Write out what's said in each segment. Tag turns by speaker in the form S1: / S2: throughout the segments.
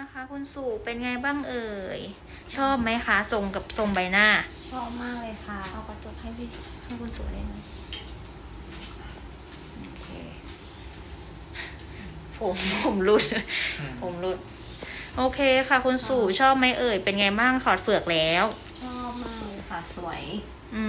S1: นะคะคุณสู่เป็นไงบ้างเอ่ย ชอบไหมคะทรงกับทรงใบหน้า
S2: ชอบมากเลยค่ะ
S1: เอากระจกให้พี่ให้คุณสู่ได้ไหมโอเค ผมผมรุด ผมรุด โอเคค่ะ คุณสู่ชอบไหมเอ่ย เป็นไงบ้างถอดเฟือกแล้ว
S2: ชอบมากเลยค่ะ สวย
S1: อื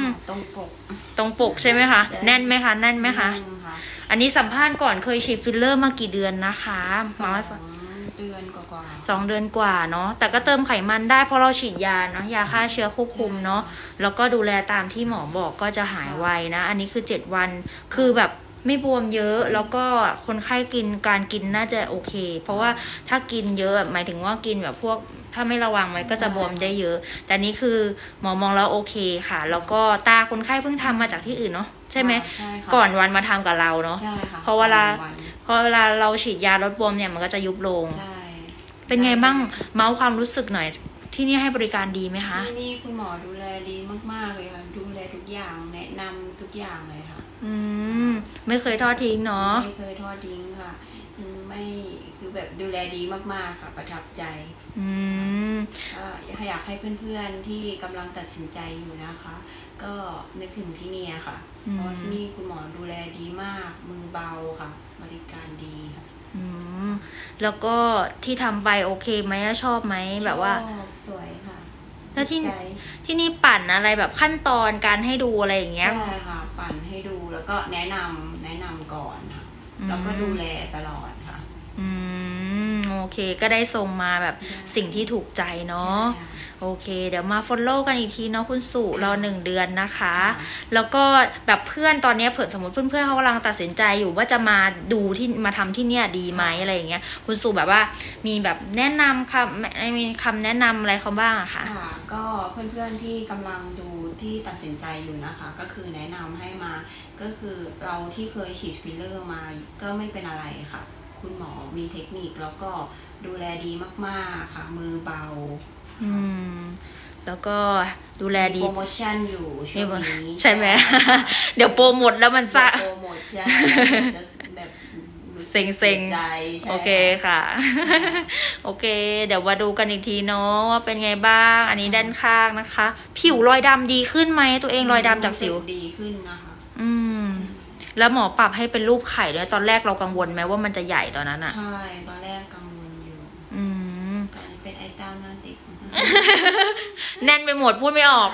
S1: ม
S2: ตรงปก
S1: ตรงปกใช่ไหมคะ
S2: ใช่
S1: แน่นไหมคะ แน่นไหมคะ
S2: นุ่ค่ะ
S1: อันนี้สัมภาษณ์ก่อนเคยฉีดฟิลเลอร์มากี่เดือนนะคะมาให้
S2: ส
S1: ฟั
S2: องงเดือนกว่าๆ
S1: สองเดือนกว่าเนาะแต่ก็เติมไขมันได้เพราะเราฉีดยาเนาะยาฆ่าเชื้อควบคุมเนาะแล้วก็ดูแลตามที่หมอบอกก็จะหายไวนะ อันนี้คือเจ็ดวันคือแบบไม่บวมเยอะแล้วก็คนไข้กินการกินน่าจะโอเค เพราะว่าถ้ากินเยอะหมายถึงว่ากินแบบพวกถ้าไม่ระวังมันก็จะบวมได้เยอะ แต่นี่คือหมอมองแล้วโอเคค่ะ แล้วก็ตาคนไข้เพิ่งทำมาจากที่อื่นเนาะใช่ไหม
S2: ใช่ค่ะ
S1: ก่อนวันมาทำกับเราเนาะ
S2: ใช่ค่ะ
S1: เพราะเวลา
S2: ก่อนน
S1: พอเวลาเราฉีดยาลดบวมเนี่ยมันก็จะยุบลง
S2: ใช่
S1: เป็นไงบ้างเมาส์ความรู้สึกหน่อย ที่นี่ให้บริการดีไหมคะ
S2: ที่นี่คุณหมอดูแลดีมากๆเลยค่ะดูแลทุกอย่างแนะนำทุกอย่างเลยค่ะ
S1: อืมไม่เคยทอดทิ้งเนาะ
S2: ไม่เคยทอดทิ้งค่ะอืมไม่คือแบบดูแลดีมากๆค่ะ ประทับใจ
S1: อืม
S2: ก็อยากให้เพื่อนๆที่กำลังตัดสินใจอยู่นะคะ ก็นึกถึงที่นี่ค่ะ
S1: อืม
S2: เพราะที่นี่คุณหมอดูแลดีมาก มือเบาค่ะ บริการดีค่ะ
S1: อืม แล้วก็ที่ทำไปโอเคไหมชอบไหมแบบว่า
S2: ชอบสวยค่ะ
S1: แล้วที่
S2: ติดใจ
S1: ที่นี่ปั่นอะไรแบบขั้นตอนการให้ดูอะไรอย่างเงี้ย
S2: ใช่ค่ะ ปั่นให้ดูแล้วก็แนะนำแนะนำก่อนค่ะ
S1: อืม
S2: แล้วก็ดูแลตลอดค่ะ
S1: อืมโอ เค ก็ได้ทรงมาแบบสิ่งที่ถูกใจเนาะ
S2: ใช่ค่
S1: โอเค เดี๋ยวมาฟอลโล่กันอีกทีเนาะคุณสุรอหนึ่งเดือนนะคะ
S2: ค่ะ
S1: แล้วก็แบบเพื่อนตอนเนี้ยเผื่อสมมติเพื่อนๆเขากำลังตัดสินใจอยู่ว่าจะมาดูที่มาทำที่เนี่ยดีไหมอะไรอย่างเงี้ยคุณสุแบบว่ามีแบบแนะนำคำมีคำแนะนำอะไรเขาบ้างอะคะ
S2: ค่ะก็เพื่อนๆที่กำลังดูที่ตัดสินใจอยู่นะคะ ก็คือแนะนำให้มาก็คือเราที่เคยฉีดฟิลเลอร์มาก็ไม่เป็นอะไรค่ะ คุณหมอมีเทคนิคแล้วก็ดูแลดีมาก ๆ ค่ะ มือเบา
S1: อืม แล้วก็ดูแลดี
S2: มีโปรโมชั่นอยู่ช่วงนี้
S1: ใช่ไหมเดี๋ยวโปรหมดแล้วมันซะ
S2: โปรโมชั่นแบบ
S1: เซ็งๆ
S2: ใจใช่
S1: โอเคค่ะ โอเค เดี๋ยวมาดูกันอีกทีเนาะว่าเป็นไงบ้าง อันนี้ด้านข้างนะคะ ผิวรอยดำดีขึ้นไหมตัวเองรอยดำจากสิว
S2: รู้ดีขึ้นนะคะ
S1: อืม แล้วหมอปรับให้เป็นรูปไข่ด้วยตอนแรกเรากังวลไหมว่ามันจะใหญ่ตอนนั้นอะ
S2: ใช่ ตอนแรกกังวลอยู่
S1: อืม
S2: ตอนนี้เป็นไอ้เต้าหน้าเด็ก
S1: แน่นไปหมดพูดไม่ออก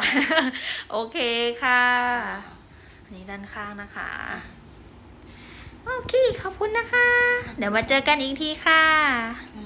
S1: โอเคค่ะอันนี้ด้านข้างนะคะ โอเค ขอบคุณนะคะ เดี๋ยวมาเจอกันอีกทีค่ะ